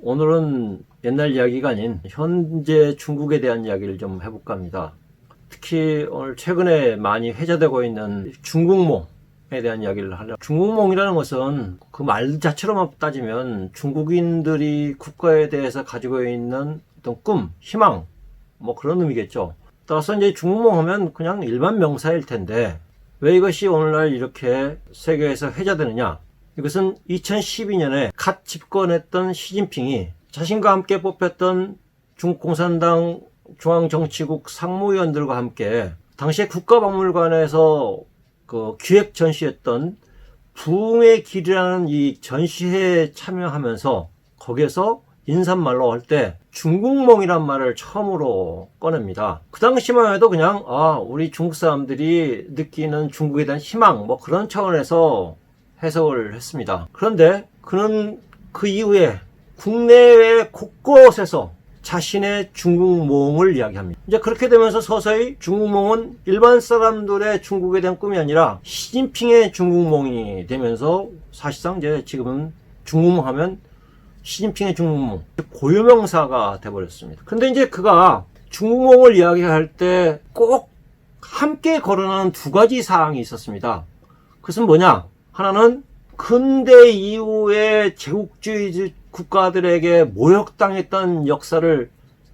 오늘은 옛날 이야기가 아닌 현재 중국에 대한 이야기를 좀 해볼까 합니다. 특히 오늘 최근에 많이 회자되고 있는 중국몽에 대한 이야기를 하려. 중국몽이라는 것은 그 말 자체로만 따지면 중국인들이 국가에 대해서 가지고 있는 어떤 꿈, 희망, 뭐 그런 의미겠죠. 따라서 이제 중국몽 하면 그냥 일반 명사일 텐데 왜 이것이 오늘날 이렇게 세계에서 회자되느냐? 이것은 2012년에 갓 집권했던 시진핑이 자신과 함께 뽑혔던 중국 공산당 중앙정치국 상무위원들과 함께 당시에 국가박물관에서 그 기획 전시했던 부흥의 길이라는 이 전시회에 참여하면서 거기에서 인사말로 할 때 중국몽이란 말을 처음으로 꺼냅니다. 그 당시만 해도 그냥 아 우리 중국 사람들이 느끼는 중국에 대한 희망 뭐 그런 차원에서 해석을 했습니다. 그런데 그는 그 이후에 국내외 곳곳에서 자신의 중국몽을 이야기합니다. 이제 그렇게 되면서 서서히 중국몽은 일반 사람들의 중국에 대한 꿈이 아니라 시진핑의 중국몽이 되면서 사실상 이제 지금은 중국몽 하면 시진핑의 중국몽 고유명사가 돼버렸습니다. 근데 이제 그가 중국몽을 이야기할 때 꼭 함께 거론하는 두 가지 사항이 있었습니다. 그것은 뭐냐? 하나는 근대 이후의 제국주의 국가들에게 모욕당했던 역사를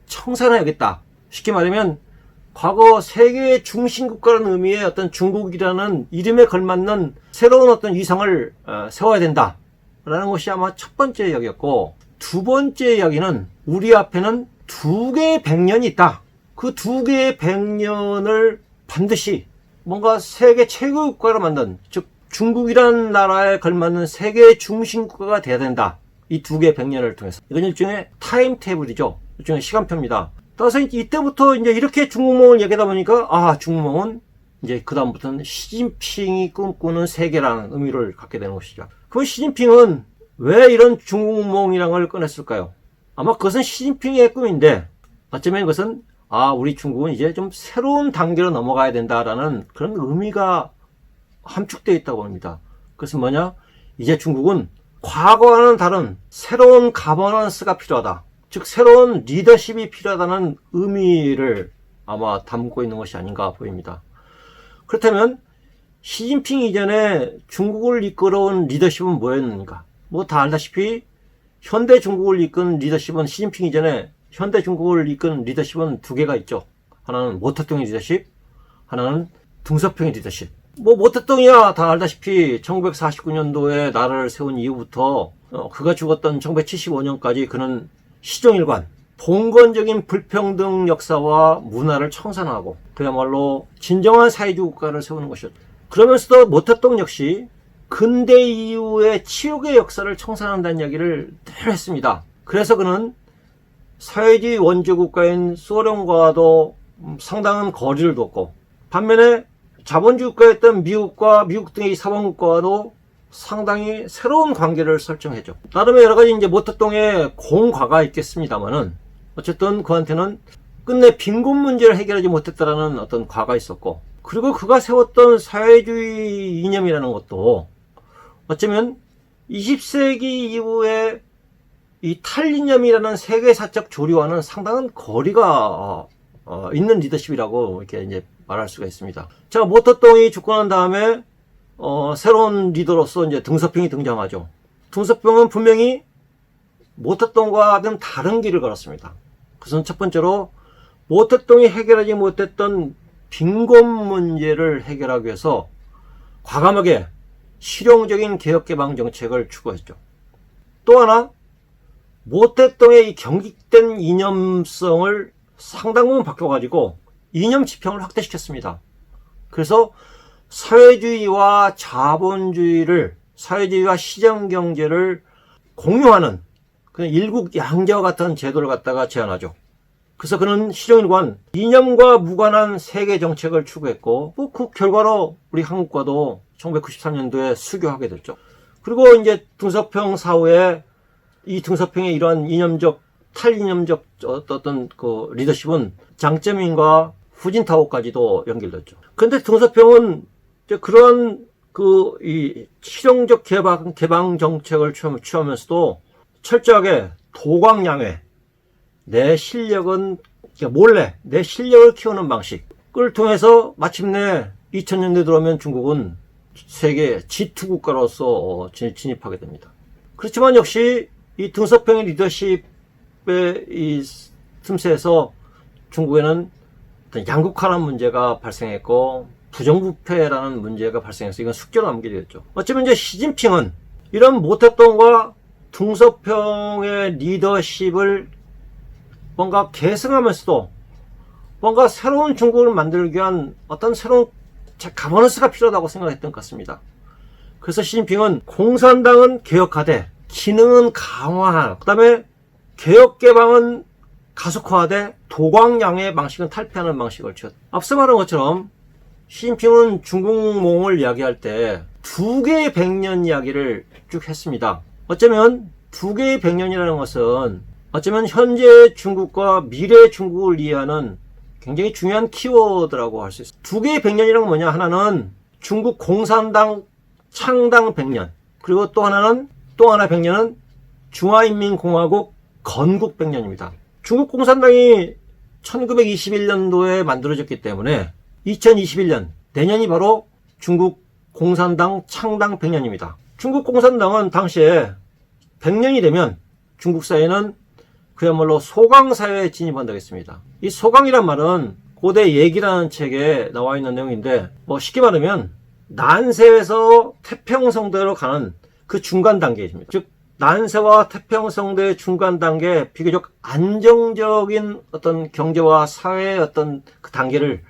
청산해야겠다. 쉽게 말하면 과거 세계의 중심 국가라는 의미의 어떤 중국이라는 이름에 걸맞는 새로운 어떤 위상을 어, 세워야 된다. 라는 것이 아마 첫 번째 이야기였고 두 번째 이야기는 우리 앞에는 두 개의 백년이 있다. 그 두 개의 백년을 반드시 뭔가 세계 최고 국가로 만든 즉 중국이라는 나라에 걸맞는 세계 중심 국가가 돼야 된다. 이 두 개의 백년을 통해서 이건 일종의 타임 테이블이죠. 일종의 시간표입니다. 따라서 이때부터 이제 이렇게 중국몽을 얘기하다 보니까 아 중국몽은 이제 그 다음부터는 시진핑이 꿈꾸는 세계라는 의미를 갖게 되는 것이죠. 그럼 시진핑은 왜 이런 중국몽이라는 걸 꺼냈을까요? 아마 그것은 시진핑의 꿈인데 어쩌면 그것은 아 우리 중국은 이제 좀 새로운 단계로 넘어가야 된다라는 그런 의미가 함축되어 있다고 합니다. 그것은 뭐냐? 이제 중국은 과거와는 다른 새로운 가버넌스가 필요하다. 즉 새로운 리더십이 필요하다는 의미를 아마 담고 있는 것이 아닌가 보입니다. 그렇다면 시진핑 이전에 중국을 이끌어온 리더십은 뭐였는가? 뭐 다 알다시피 현대 중국을 이끈 리더십은 시진핑 이전에 현대 중국을 이끈 리더십은 두 개가 있죠. 하나는 모택동의 리더십, 하나는 등서평의 리더십. 뭐 모택동이야 다 알다시피 1949년도에 나라를 세운 이후부터 어, 그가 죽었던 1975년까지 그는 시종일관 봉건적인 불평등 역사와 문화를 청산하고 그야말로 진정한 사회주의 국가를 세우는 것이었죠. 그러면서도 모택동 역시 근대 이후의 치욕의 역사를 청산한다는 이야기를 늘 했습니다. 그래서 그는 사회주의 원조 국가인 소련과도 음, 상당한 거리를 뒀고 반면에 자본주의 국가였던 미국과 미국 등의 사범국가와도 상당히 새로운 관계를 설정했죠. 나름의 여러 가지 이제 모택동의 공과가 있겠습니다만은 어쨌든 그한테는 끝내 빈곤 문제를 해결하지 못했다라는 어떤 과가 있었고 그리고 그가 세웠던 사회주의 이념이라는 것도 어쩌면 20세기 이후에 이 탈이념이라는 세계사적 조류와는 상당한 거리가 어, 어, 있는 리더십이라고 이렇게 이제 말할 수가 있습니다. 자, 모택동이 죽고 난 다음에 어, 새로운 리더로서 이제 등서평이 등장하죠. 등서평은 분명히 모택동과 좀 다른 길을 걸었습니다. 그것은 첫 번째로 모택동이 해결하지 못했던 빈곤 문제를 해결하기 위해서 과감하게 실용적인 개혁개방 정책을 추구했죠. 또 하나 이 경직된 이념성을 상당 부분 바꿔가지고 이념 지평을 확대시켰습니다. 그래서 사회주의와 자본주의를 사회주의와 시장 경제를 공유하는 그냥 일국 양자와 같은 제도를 갖다가 제안하죠. 그래서 그는 시정일관 이념과 무관한 세계 정책을 추구했고 뭐 그 결과로 우리 한국과도 1993년도에 수교하게 됐죠. 그리고 이제 등서평 사후에 이 등서평의 이러한 이념적 탈이념적 어떤 그 리더십은 장점인과 후진타오까지도 연결됐죠. 근데 등서평은 그런 그 이 실용적 개방 개방 정책을 취하- 취하면서도 철저하게 도광양회 내 실력은 그러니까 몰래 내 실력을 키우는 방식을 통해서 마침내 2000년대 들어오면 중국은 세계 G2 국가로서 어, 진- 진입하게 됩니다. 그렇지만 역시 이 등서평의 리더십의 이 틈새에서 중국에는 양극화라는 문제가 발생했고 부정부패라는 문제가 발생해서 이건 숙제로 남게 되었죠. 어쩌면 이제 시진핑은 이런 모택동과 등서평의 리더십을 뭔가 계승하면서도 뭔가 새로운 중국을 만들기 위한 어떤 새로운 자- 가버넌스가 필요하다고 생각했던 것 같습니다. 그래서 시진핑은 공산당은 개혁하되 기능은 강화하고 그다음에 개혁 개방은 가속화하되 도광양의 방식은 탈피하는 방식을 취했. 앞서 말한 것처럼 시진핑은 중국몽을 이야기할 때 두 개의 백년 이야기를 쭉 했습니다. 어쩌면 두 개의 백년이라는 것은 어쩌면 현재 중국과 미래 중국을 이해하는 굉장히 중요한 키워드라고 할 수 있어요. 두 개의 백년이란 건 뭐냐? 하나는 중국 공산당 창당 백년, 그리고 또 하나는 또 하나 백년은 중화인민공화국 건국 백년입니다. 중국 공산당이 1921년도에 만들어졌기 때문에 2021년 내년이 바로 중국 공산당 창당 100년입니다. 중국 공산당은 당시에 100년이 되면 중국 사회는 그야말로 소강 사회에 진입한다고 했습니다. 이 소강이란 말은 고대 얘기라는 책에 나와 있는 내용인데 뭐 쉽게 말하면 난세에서 태평성대로 가는 그 중간 단계입니다. 즉 난세와 태평성대의 중간 단계 비교적 안정적인 어떤 경제와 사회의 어떤 그 단계를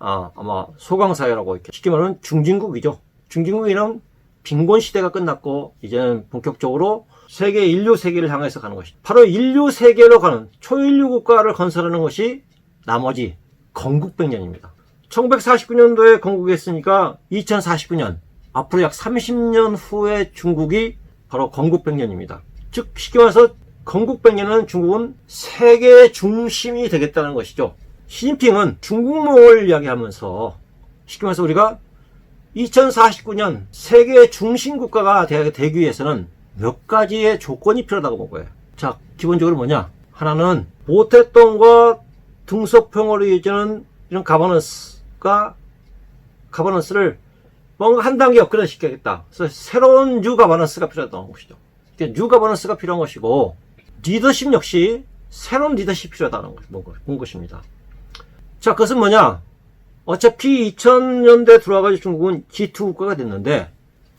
아, 아마 소강사회라고 이렇게 쉽게 말하면 중진국이죠. 중진국이란 빈곤 시대가 끝났고 이제는 본격적으로 세계 인류 세계를 향해서 가는 것이 바로 인류 세계로 가는 초인류 국가를 건설하는 것이 나머지 건국백년입니다. 1949년도에 건국했으니까 2049년 앞으로 약 30년 후에 중국이 바로 건국백년입니다. 즉 쉽게 말해서 건국백년은 중국은 세계의 중심이 되겠다는 것이죠. 시진핑은 중국몽을 이야기하면서 쉽게 말해서 우리가 2049년 세계 중심 국가가 되- 되기 위해서는 몇 가지의 조건이 필요하다고 본 거예요. 자, 기본적으로 뭐냐? 하나는 모태똥과 등소평으로 이어지는 이런 가버넌스가 가버넌스를 뭔가 한 단계 업그레이드 시켜야겠다. 그래서 새로운 뉴 가버넌스가 필요하다는 것이죠. 그러니까 뉴 가버넌스가 필요한 것이고 리더십 역시 새로운 리더십이 필요하다는 것입니다. 자, 그것은 뭐냐? 어차피 2000년대 들어와가지고 중국은 G2 국가가 됐는데,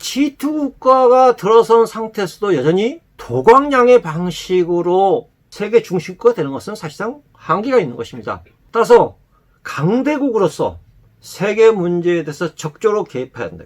G2 국가가 들어선 상태에서도 여전히 도광양의 방식으로 세계 중심국가 되는 것은 사실상 한계가 있는 것입니다. 따라서 강대국으로서 세계 문제에 대해서 적절로 개입해야 된다.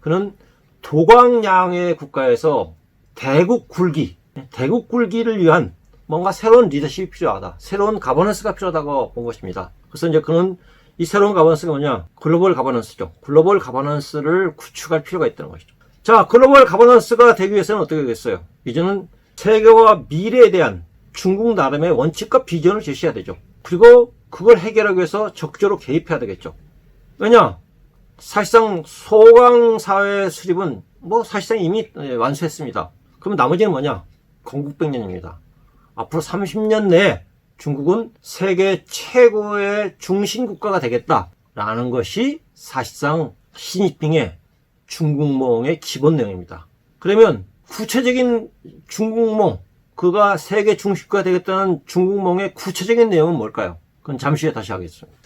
그는 도광양의 국가에서 대국 굴기, 대국 굴기를 위한 뭔가 새로운 리더십이 필요하다. 새로운 가버넌스가 필요하다고 본 것입니다. 그래서 이제 그는 이 새로운 가버넌스가 뭐냐? 글로벌 가버넌스죠. 글로벌 가버넌스를 구축할 필요가 있다는 것이죠. 자, 글로벌 가버넌스가 되기 위해서는 어떻게 되겠어요? 이제는 세계와 미래에 대한 중국 나름의 원칙과 비전을 제시해야 되죠. 그리고 그걸 해결하기 위해서 적절로 개입해야 되겠죠. 왜냐? 사실상 소강 사회 수립은 뭐 사실상 이미 예, 완수했습니다. 그럼 나머지는 뭐냐? 건국백년입니다. 앞으로 30년 내에 중국은 세계 최고의 중심 국가가 되겠다라는 것이 사실상 시진핑의 중국몽의 기본 내용입니다. 그러면 구체적인 중국몽, 그가 세계 중심국가 되겠다는 중국몽의 구체적인 내용은 뭘까요? 그건 잠시 후에 다시 하겠습니다.